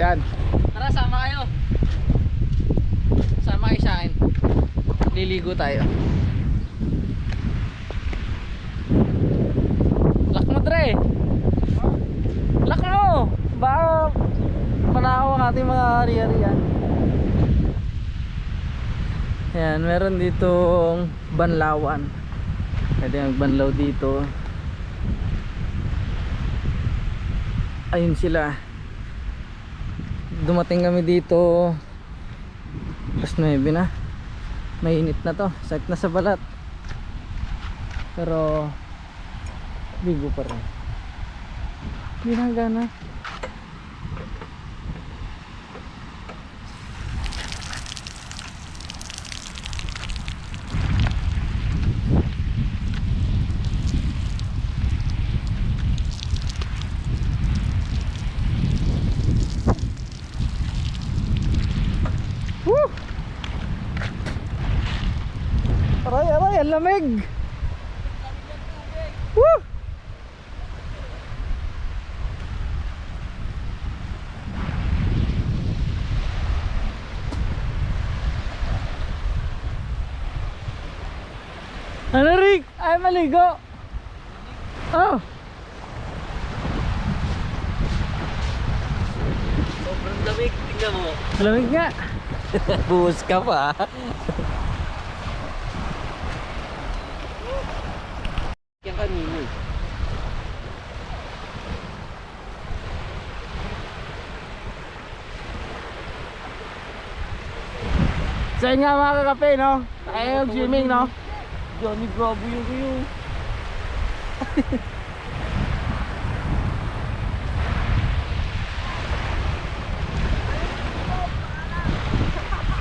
Yan. Tara, sama kayo. Sama kayo sa akin. Liligo tayo. Lock mo, Dre. Lock mo. Baka panakaw ang ating mga hari-hari yan. Yan, meron ditong banlawan. Pwede magbanlaw dito. Ayun sila. Dumating kami dito. Alas 9 na. Mainit na to. Sakit na sa balat. Pero bigo pa rin. Ginagana. Woo! Aray, ang lamig! Woo! Ano Rick? Ay maligo! Oh! Sobrang lamig, tingnan mo. Lamig nga! Buhos ka pa. Yan kanino eh. Sa inyo nga mga kakape, no? Tayo swimming, no? Johnny Bravo yung kayo.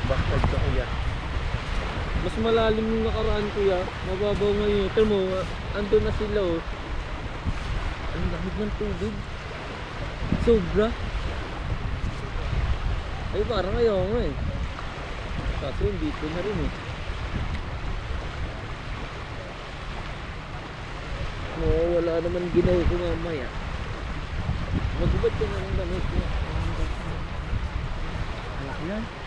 Bastard ka kuya. Mas malalim yung nakaraan kuya. Mababaw ngayon. Ito mo, andun na sila oh. Ang lamig ng tubig. Sobra. Ay parang ayaw nga eh. Kaso ko na rin eh. Oo, wala naman ginawa ko mamaya. Magubad ka na ng damit mo. Yan.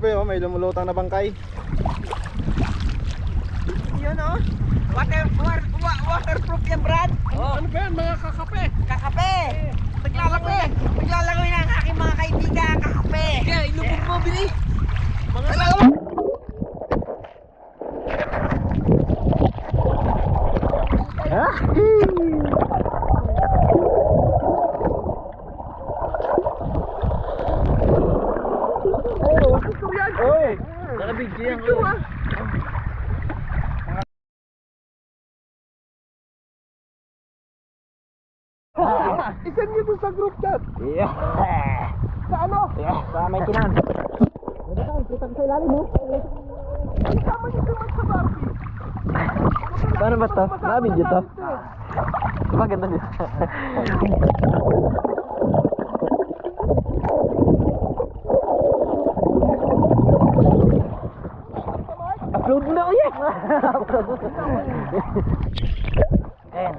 Kape, oh, may lumulutang na bangkay. Yun oh. Water, water, wa- waterproof yan, Brad. Ano ba yan mga kakape? Kakape. Naglalagay. Naglalagay na ang aking mga kaibigan kakape. Kaya ilubog mo, bili. Mga Oy! Nakabidyo yan. Ito ah. Isan niyo to sa group chat. Yeah. Sa ano? Yeah. Sa may kinan. Isama niyo si Matt sa Barbie. Paano ba to? Na-video to? Maganda niya. Upload mo na kuya! Upload Ayan.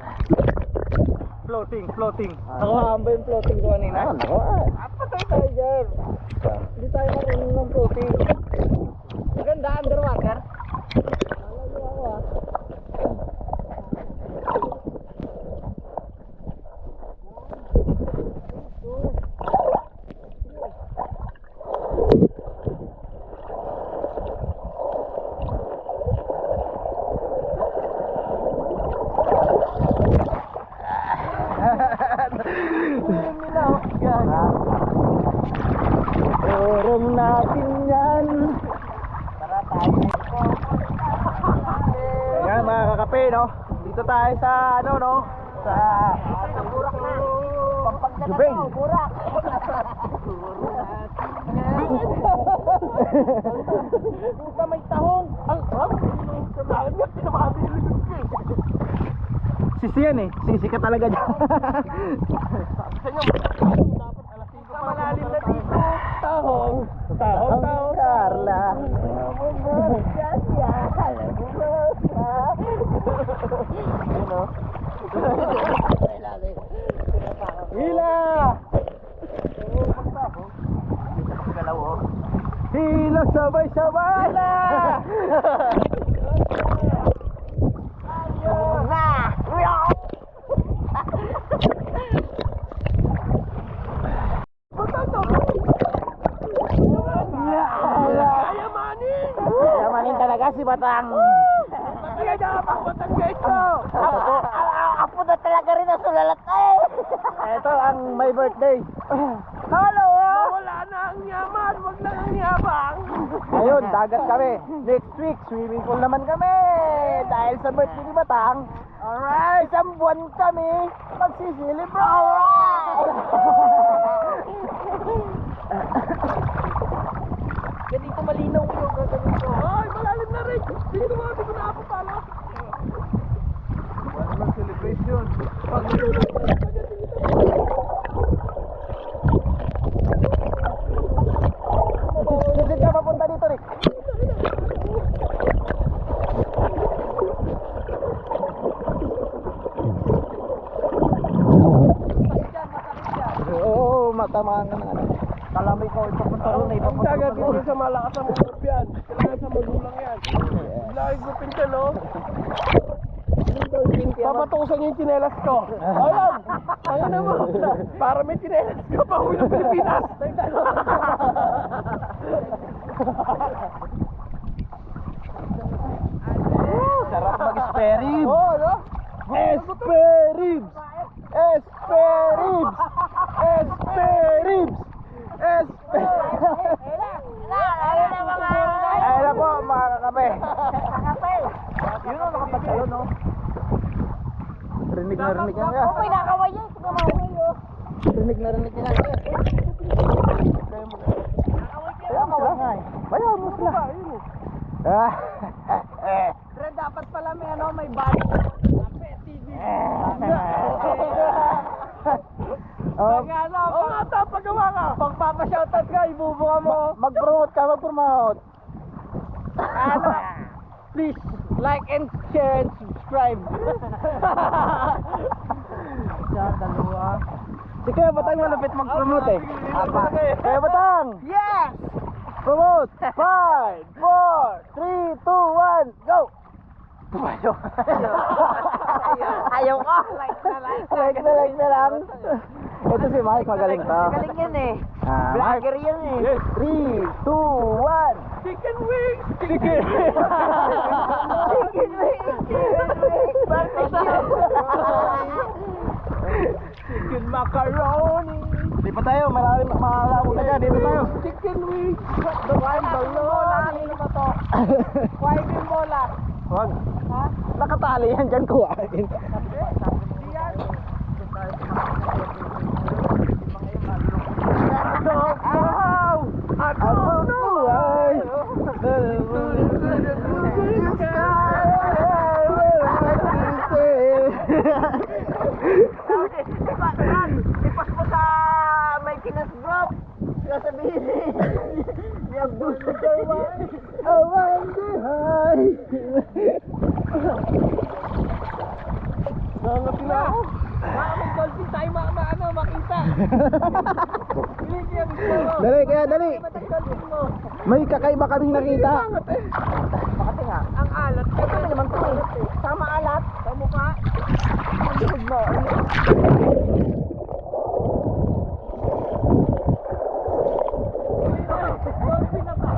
Floating, floating. Nakuhaan ba yung floating ko kanina? Ah, nakuhaan. Patay tayo dyan. Hindi tayo marunong ng floating. Maganda, underwater. Nalagyan ako ah. Orong natin yan. Tara tayo. Ayan mga kakape, no? Dito tayo sa ano, no? Sa... burak na. Pampagda na Jubeng. to, burak. Sa may tahong. Ang ang. Sisi yan eh. Sisi ka talaga dyan. Malalim na dito. Tahong. Tahong, tahong. Carla. Hila! Hila sabay-sabay na! Yamanin talaga si Batang. Kaya nakapakotang ito. Apo na talaga rin ang sulalat eh. Ito ang my birthday. Hello! Wala na ang yaman. Wag lang ang yabang. Ayun, dagat kami. Next week, swimming pool naman kami. Dahil sa birthday ni Batang. Alright! Isang buwan kami magsisilibrate! Alright! Ganito malinaw ko. Ganito. Ay, malalim na rin. Dito mo, dito na ako pala. Celebration. Sisid ka papunta dito, Rick. Oo, matamaan ka na. ano. Kalamay ko, ipapunta ron, Ang ipapunta gagawin ron. niya sa malakas ang ulo yan. Kailangan sa magulang yan. Lagi ko pinta, no? Papatusan yung chinelas ko. Ayan! Ayan na mo. Para may chinelas ka pa uwi ng Pilipinas. Sarap mag-speribs. Oo, no? Esperibs! Esperibs! Esperibs! Ano na mga Ayun na po mga kakape. kakape. Yun o, nakapagsalon no? Rinig na rinig yan Oh, may nakaway yan. Oh. Rinig na rinig yan Kaya mo sila. Kaya mo sila. Ah. Pero dapat pala may ano, may body. TV. Oh, Pag ano, Oo nga, pagawa ka. Pagpapashoutout ka, ibubuka mo. ma- mag-promote ka, mag-promote. ano, please, like and share and subscribe. Si Kuya Batang malapit mag-promote eh. Kaya Batang! Yes! out! Five, four, three, two, one, go! Ayaw. Ayaw ka. like na like na lang. Ito si Mike, magaling to. Galing yan eh. Ah, Vlogger yan eh. Yes. Three, two, one. Chicken wings! Chicken. Chicken wings. Chicken wings. Barbecue. Chicken macaroni. Di pa tayo, malalim, malabo na dyan. Dito tayo. Chicken wings! The wine balloon. Ano ba to? Wine yung bola. Wag. Nakatali yan dyan kuhain. Ako buhay. Ipas mo sa may kinas drop. Sasabihin eh. Yung gusto Awan buhay. Nangapi na ako. Baka may dolphin tayo ma ma ano, makita. Hindi kaya gusto mo. Dali, kaya dali. May kakaiba kaming nakita. Bakit nga? Ang alat. Kami naman to eh. Sama alat. Sa mukha. Ang likod mo. Dolphin na pa.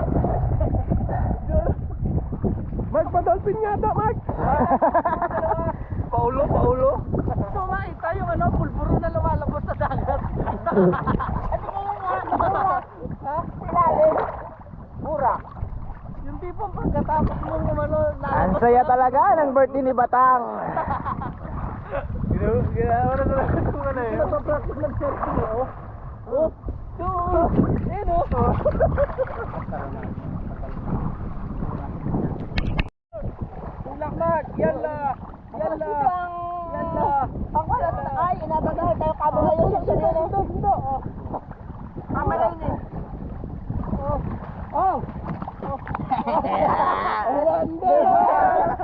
Mark, pa-dolphin nga daw, Mark. Paulo, paulo. Gusto makita yung ano, pulburo na lumalabas sa dagat. Ha? Ilalim. Mura. Yung tipong pagkatapos mong umano, Ang saya talaga ng birthday ni Batang. Ginawa na lang kung ano yun. Napapractice mag-surfing eh, oh. Oh, eh no. Na, yalla, yalla, yalla. Ang wala na ay, inatagaw tayo kabula yung sa sarili. Kamera yun eh. Oh, Wonder,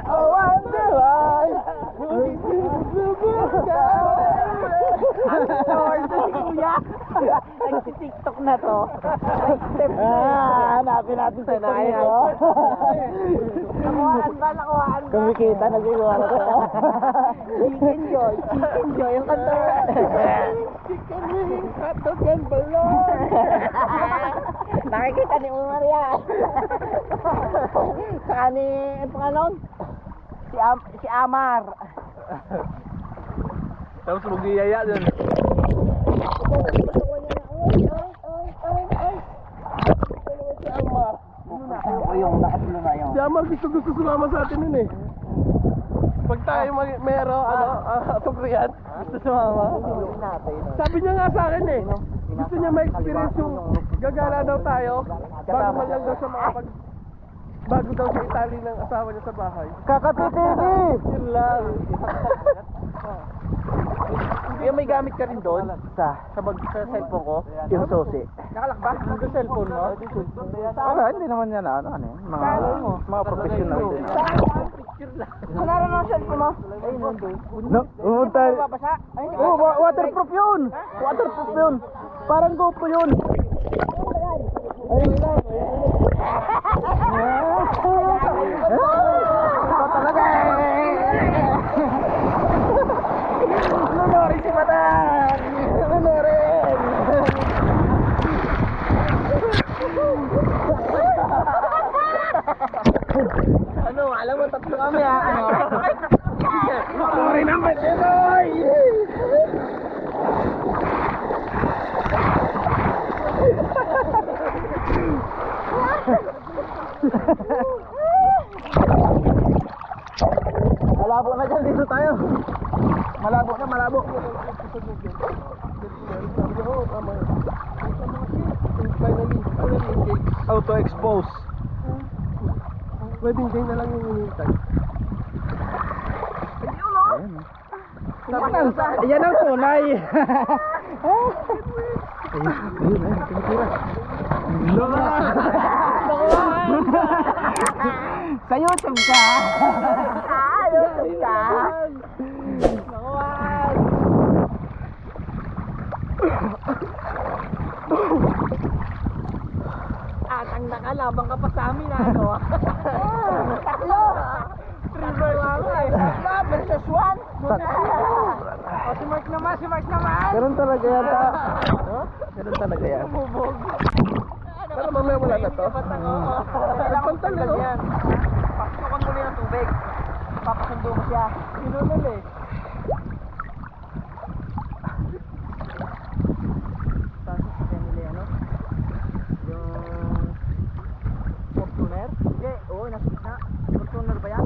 oh wonder why. Kuya, nagsi-tiktok na to. Ah, hanapin natin sa ko. Nakuhaan ba? Nakuhaan ba? Kumikita na siguro to. Chicken Joy. Chicken Joy. Yung kanta. chicken wings, hotdog and balloon. Nakikita ni Umar yan. Saka ni, ano pangalan? Si, Am si Amar. Tapos mag-iyaya dun. O yung nakatlo na yung. Si Amar gusto gusto sumama sa atin nun eh. Pag tayo mag mero, ano, uh, tukriyan, gusto sumama. Sabi niya nga sa akin eh, gusto niya ma-experience yung gagala daw tayo, bago man lang daw siya makapag... Bago daw sa Italy ng asawa niya sa bahay. Kakapi TV! Yun lang. Kaya may gamit ka rin doon? Sa, Sa, bag, sa cellphone ko? yung susi. Nakalakba? Yung cellphone mo? Ano, hindi naman yan ano, ano mga, mga professional din. Picture lang. Kunara ng cellphone mo. Nandun. No, pumunta. Ay, hindi. Oh, wa- waterproof yun! Waterproof yun! Parang GoPro yun! Ayun lang. Ito talaga eh! Nunorin si Batang! Nunorin! Ano, ah. Ano? Nunorin ang Batinoy! Malabo na dyan, dito tayo. Malabo na, malabo. Auto expose. Wedding day na lang yung hinihintay. Ayan, yan ang tunay. Ayun, ayun, ayun, tumitira. Sa YouTube ka. Ah, YouTube ka. Nakakalaban ka pa sa amin, ano? Tatlo! Three versus one. Tatlo versus one. O, si Mark naman, si Mark naman. Ganun talaga yan. ta. Ganun talaga yan. Bubog. Pero mamaya wala na to. Kailangan mo tanggal yan. Pasukan mo ng tubig. Papasundo mo siya. Sinunod eh. Tapos sa nila ano? Yung Fortuner? Hindi, oo, nasa gitna. Fortuner ba yan?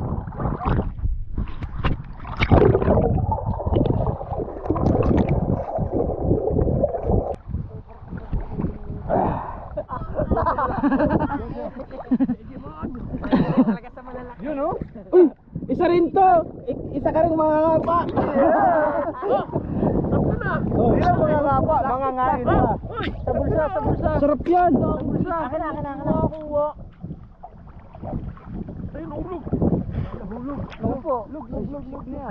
Yun oh. Uy! Isa rin to! I- isa ka rin mga ngapa! Oh, Ilan mga ngapa? Mga ngain pa. Sa bulsa, sa bulsa. Sarap yan! Akin na, akin na, akin na. Nakakuha. Ayun, nahulog. Nahulog. Ano po? Lug, lug, lug, lug na yan.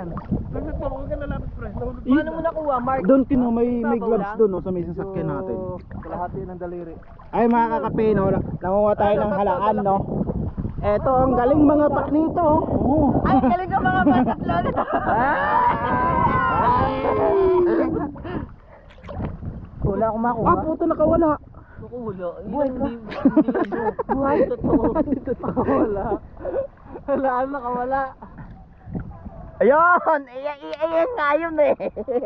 Lapit pa, huwag ka nalapit pre. Nahulog. Paano mo nakuha, Mark? Doon kino may may gloves doon oh, sa may sasakyan natin. Kalahati ng daliri. Ay mga kakape no, nanguha tayo ng halaan no. Eto ang galing mga pak nito. Oh. Ay, galing ka mga bata planet. Wala akong makuha. Ah, puto nakawala. Kukulo. Buhay ka. Buhay, totoo. Totoo, wala. Wala, nakawala. Ayun! Ayan, ayan nga yun eh.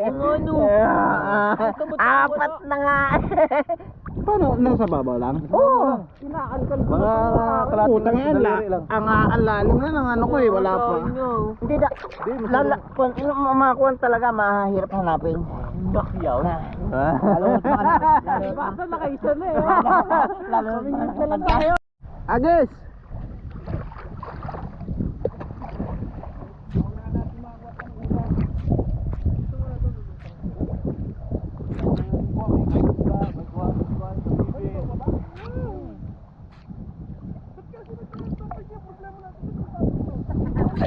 Ano? Apat na nga. Paano nasa babaw lang? Oo. Kinakalkal ko. Mga kalahati Putang yan la. Ang ang lalim na ng ano ko eh, wala pa. Hindi da. Lala, kung mga kuwan talaga mahirap hanapin. Bakyaw. Lalo mo Basta nakaisa na eh. Lalo lang tayo. Agis!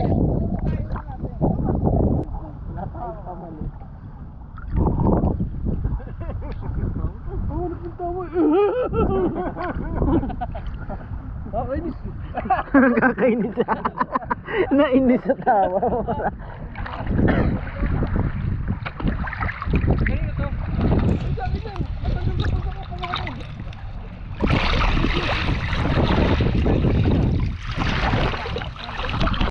Nakainis. Kakainis siya. Nainis sa tawa.